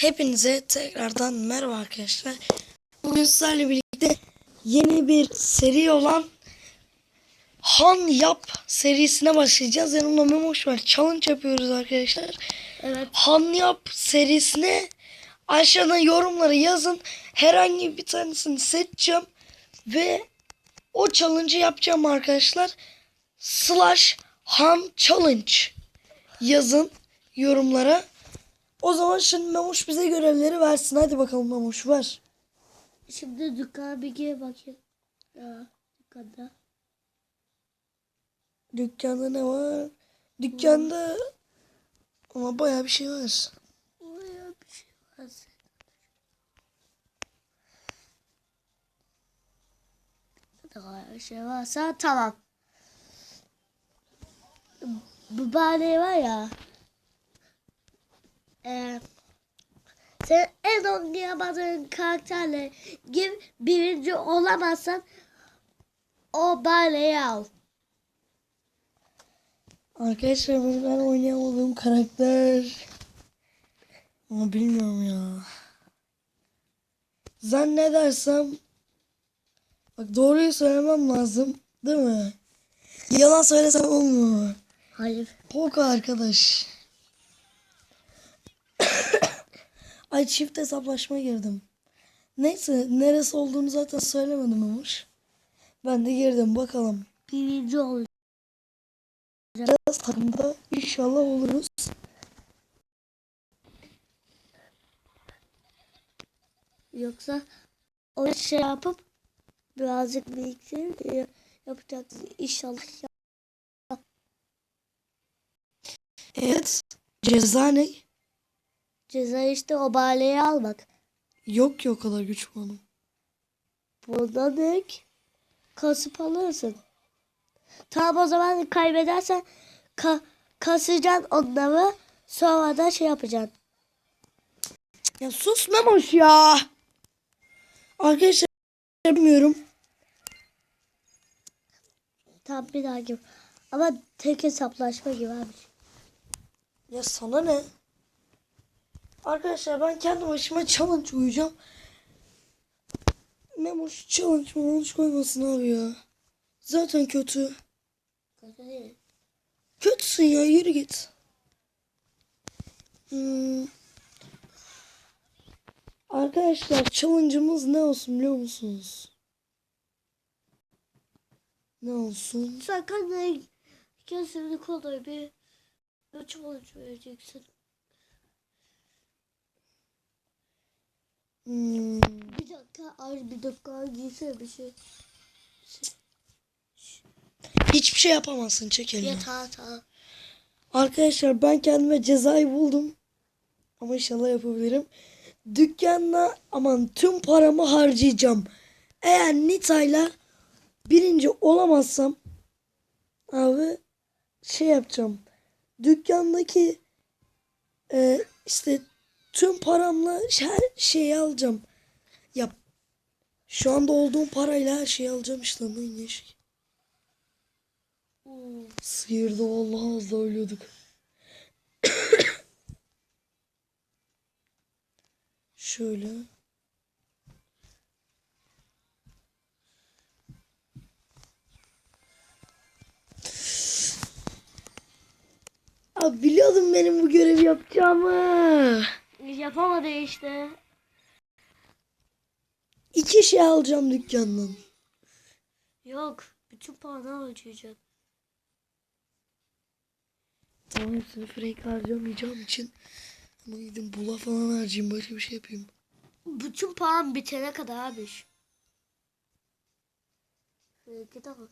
Hepinize tekrardan merhaba arkadaşlar. Bugün sizlerle birlikte yeni bir seri olan Han Yap serisine başlayacağız. Yanımda Memoş var. Challenge yapıyoruz arkadaşlar. Evet. Han Yap serisine aşağıdan yorumlara yazın. Herhangi bir tanesini seçeceğim. Ve o challenge'ı yapacağım arkadaşlar. Slash Han Challenge yazın yorumlara. O zaman şimdi Memoş bize görevleri versin. Hadi bakalım Memoş ver. Şimdi dükkana bir gir bakayım. Ya dükkanda. Dükkanda ne var? Dükkanda ama bayağı bir şey var. Oraya bir şey var. Daha bir şey varsa tamam. Bu bahane var ya. Eee sen en oynayamadığın karakterle gir birinci olamazsan o bahaneyi al. Arkadaşlar ben ben oynayamadığım karakter. Ama bilmiyorum ya. Zannedersem Bak doğruyu söylemem lazım. Değil mi? Yalan söylesem olmuyor. Hayır. Poka arkadaş. Ay çift hesaplaşma girdim. Neyse neresi olduğunu zaten söylemedim Ömür. Ben de girdim bakalım. Birinci ol. Biraz takımda inşallah oluruz. Yoksa o şey yapıp birazcık biriktirip e, yapacaksın inşallah. Evet. Ceza ne? Ceza işte o baleyi almak. Yok ki o kadar güç puanım. Bundan büyük kasıp alırsın. Tamam o zaman kaybedersen ka kasacaksın onları sonra da şey yapacaksın. Ya sus Memoş ya. Arkadaşlar bilmiyorum. Tamam bir daha gibi. Ama tek hesaplaşma gibi abi. Ya sana ne? Arkadaşlar ben kendi başıma challenge uyuyacağım. Memoş challenge challenge koymasın abi ya. Zaten kötü. Kötüsün ya yürü git. Hmm. Arkadaşlar challenge'ımız ne olsun biliyor musunuz? Ne olsun? Sakın ne kesinlik olur bir oluş vereceksin. Hmm. Bir dakika ay bir dakika giyse bir şey. Hiçbir şey yapamazsın çek elini. Ya tamam tamam. Arkadaşlar ben kendime cezayı buldum. Ama inşallah yapabilirim. Dükkanda aman tüm paramı harcayacağım. Eğer Nita'yla birinci olamazsam abi şey yapacağım. Dükkandaki e, işte tüm paramla her şeyi alacağım. Yap. Şu anda olduğum parayla her şeyi alacağım işte. Lan şey. Sıyırdı vallahi az daha ölüyorduk. Şöyle. Abi biliyordum benim bu görevi yapacağımı. Yapamadı işte. İki şey alacağım dükkandan. Yok. Bütün puanı harcayacak. Tamam hepsini frank harcamayacağım için. Ama gidin bula falan harcayayım başka bir şey yapayım. Bütün puan bitene kadar abi. Gide bak.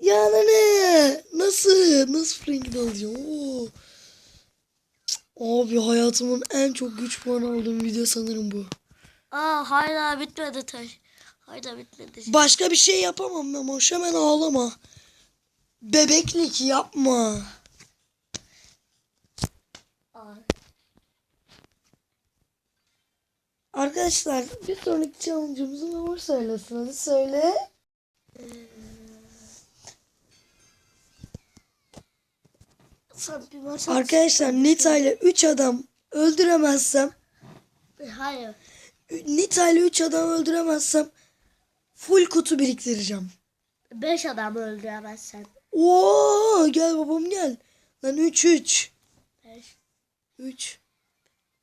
Ya ne? Nasıl? Nasıl Frank'i de alacağım? Oo. Abi hayatımın en çok güç puanı aldığım video sanırım bu. Aa hala bitmedi taş. Hala bitmedi. Başka bir şey yapamam Memoş hemen ağlama. Bebeklik yapma. Aa, Arkadaşlar bir sonraki challenge'ımızı Memoş söylesin. Hadi söyle. sen Arkadaşlar Nita ile 3 adam öldüremezsem Hayır. Nita ile 3 adam öldüremezsem full kutu biriktireceğim. Beş adam öldüremezsen. Oo gel babam gel. Lan 3 3. Beş. 3.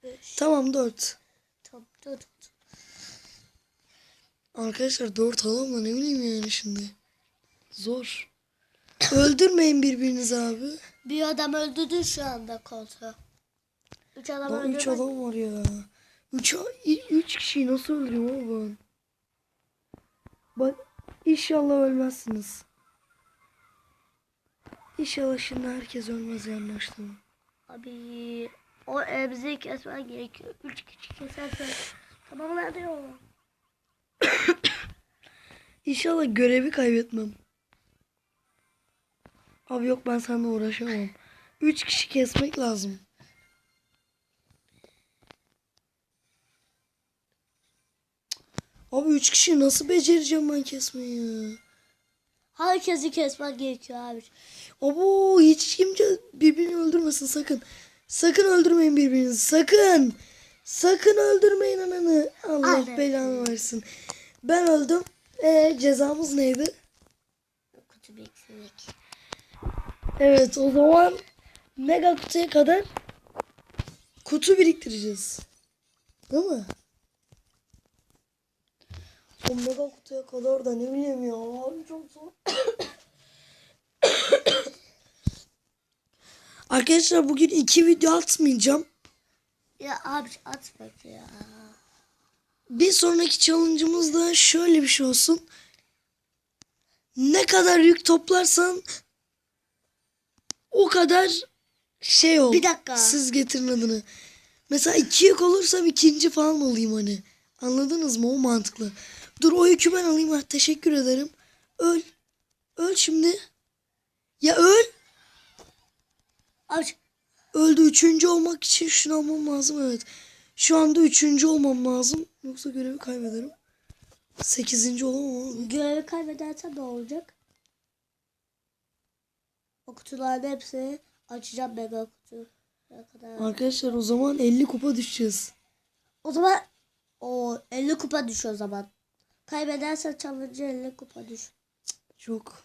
Beş. Tamam 4. Tamam dur. Arkadaşlar 4 alalım da ne bileyim yani şimdi. Zor. Öldürmeyin birbirinizi abi. Bir adam öldürdü şu anda koltuğu. Üç adam Lan 3 öldürmez. adam var ya. 3 3 kişiyi nasıl öldürüyorum oğlum? Bak inşallah ölmezsiniz. İnşallah şimdi herkes ölmez yanlaştım. Abi o emziği kesmen gerekiyor. Üç kişi kesersen tamam ne diyor? İnşallah görevi kaybetmem. Abi yok ben seninle uğraşamam. 3 kişi kesmek lazım. Abi 3 kişi nasıl becereceğim ben kesmeyi? Herkesi kesmen gerekiyor abi. Abo hiç kimse birbirini öldürmesin sakın. Sakın öldürmeyin birbirinizi sakın. Sakın öldürmeyin ananı. Allah Aynen. belanı versin. Ben öldüm. E cezamız neydi? Kutu beklemek. Evet o zaman mega kutuya kadar kutu biriktireceğiz. Değil mi? O mega kutuya kadar da ne bileyim ya. Abi çok zor. Arkadaşlar bugün iki video atmayacağım. Ya abi atma ya. Bir sonraki challenge'ımız da şöyle bir şey olsun. Ne kadar yük toplarsan o kadar şey ol. Bir dakika. Siz getirin adını. Mesela iki yük olursam ikinci falan olayım hani. Anladınız mı? O mantıklı. Dur o yükü ben alayım. Ha, teşekkür ederim. Öl. Öl şimdi. Ya öl. Abi Öldü. Üçüncü olmak için şunu almam lazım. Evet. Şu anda üçüncü olmam lazım. Yoksa görevi kaybederim. Sekizinci olamam abi. görevi kaybedersen ne olacak? O kutuların hepsini açacağım mega kutu. Kadar? Arkadaşlar o zaman 50 kupa düşeceğiz. O zaman o 50 kupa düş o zaman. Kaybedersen challenge 50 kupa düş. Çok.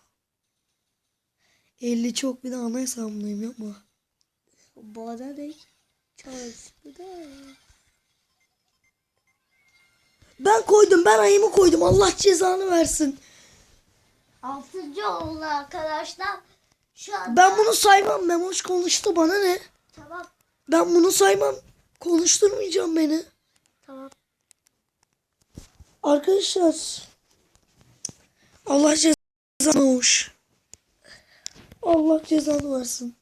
50 çok bir de ana hesabımdayım yapma. Bana ne? Challenge bir de. Ben koydum ben ayımı koydum Allah cezanı versin. Altıncı oldu arkadaşlar. Şu anda Ben bunu saymam Memoş konuştu bana ne? tamam Ben bunu saymam. Konuşturmayacağım beni. tamam. Arkadaşlar. Allah cezanı Memoş. Allah cezanı versin.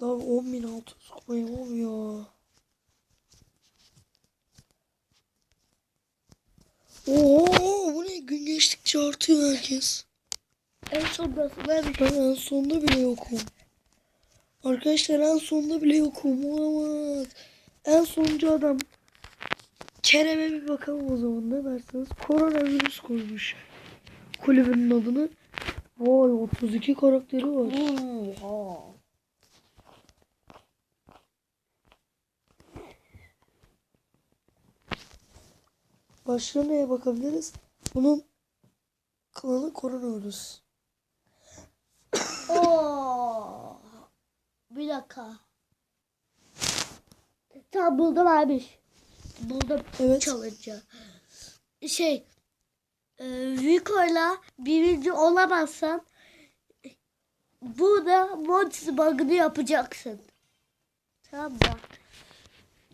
Daha 10.600 kupayım olmuyor. Oo, bu ne? Gün geçtikçe artıyor herkes. En son nasıl vermiş? Ben en sonda bile yokum. Arkadaşlar en sonda bile yokum. Olamaz. En sonuncu adam. Kerem'e bir bakalım o zaman ne dersiniz? Koronavirüs koymuş. Kulübünün adını. Vay 32 karakteri var. Oha. Başka neye bakabiliriz? Bunun klanı koronavirüs. Oo. Bir dakika. Tamam buldum abi. Buldum Evet. challenge'ı. Şey e, Rico'yla birinci olamazsan burada Monty bug'ını yapacaksın. Tamam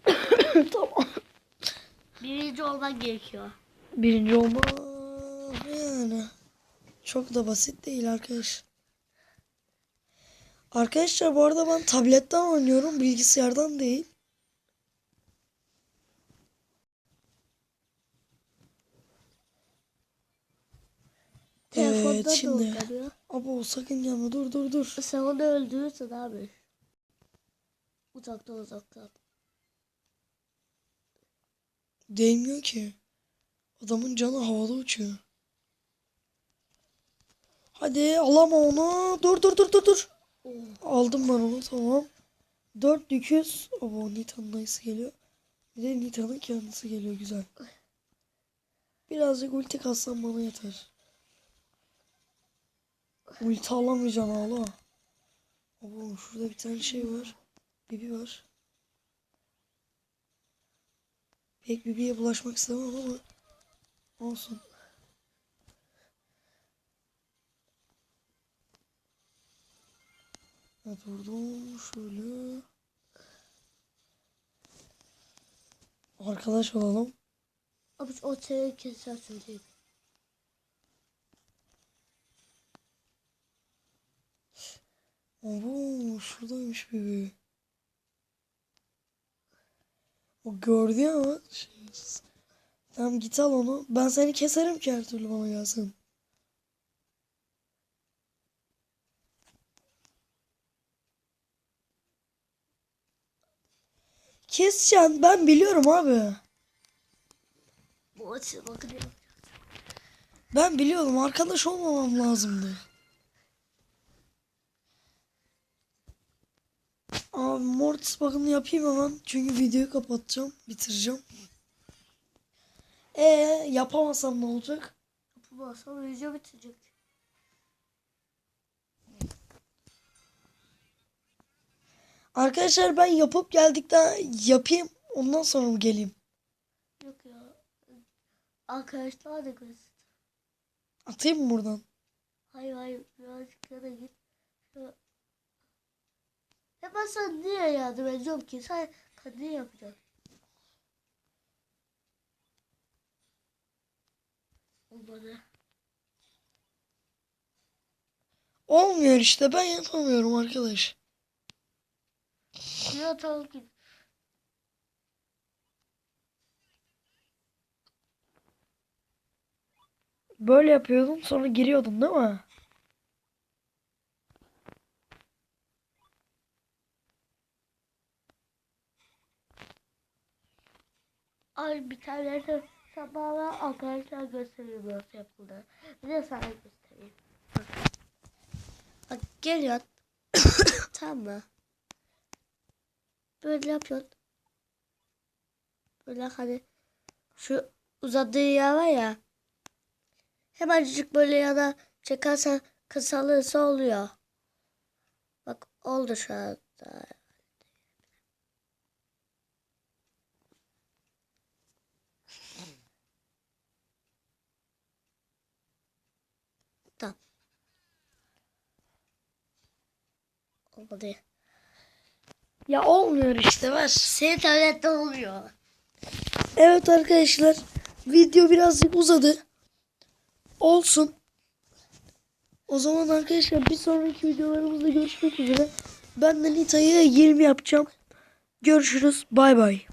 tamam. Birinci olman gerekiyor. Birinci olma yani. Çok da basit değil arkadaş. Arkadaşlar bu arada ben tabletten oynuyorum bilgisayardan değil. Telefonda Evet şimdi. Abo sakın gelme dur dur dur. Sen onu öldürürsün abi. Uzaktan uzaktan. Değmiyor ki. Adamın canı havada uçuyor. Hadi alama onu. Dur dur dur dur dur. Aldım ben onu tamam. 4200. Abo Nita'nın dayısı geliyor. Bir de Nita'nın kendisi geliyor güzel. Birazcık ulti kassam bana yeter. Ulti alamayacağım hala. Abo şurada bir tane şey var. Bibi var. Pek Bibi'ye bulaşmak istemem ama olsun. Evet vurdum şöyle. Arkadaş olalım. Abi o seni keser söyleyeyim. Oo şuradaymış Bibi. O gördü ama. Şeysiz. Tamam git al onu. Ben seni keserim ki her türlü bana gelsin. Keseceksin. Ben biliyorum abi. Ben biliyordum. Arkadaş olmamam lazımdı. Abi Mortis bakımını yapayım hemen. Çünkü videoyu kapatacağım. Bitireceğim. E yapamazsam ne olacak? Yapamazsam video bitecek. Arkadaşlar ben yapıp geldikten yapayım. Ondan sonra mı geleyim? Yok ya. Arkadaşlar da görsün. Atayım mı buradan? Hayır hayır birazcık yana git. Şöyle. Ya ben sana niye yardım ediyorum ki? Sen kendin yapacaksın. Olmadı. Olmuyor işte. Ben yapamıyorum arkadaş. Bir atalım. Böyle yapıyordum sonra giriyordum değil mi? Ay bir tane sabahla arkadaşlar gösteriyor nasıl yapıldığını. Bir de sana göstereyim. Bak. Bak geliyor. tamam mı? Böyle yapıyorsun. Böyle hani şu uzadığı yer var ya. Hemencik böyle yana çekersen kısalırsa oluyor. Bak oldu şu anda. Tamam. Olmadı. Ya olmuyor işte ver. Senin tablette olmuyor. Evet arkadaşlar. Video birazcık uzadı. Olsun. O zaman arkadaşlar bir sonraki videolarımızda görüşmek üzere. Ben de Nita'ya 20 yapacağım. Görüşürüz. Bay bay.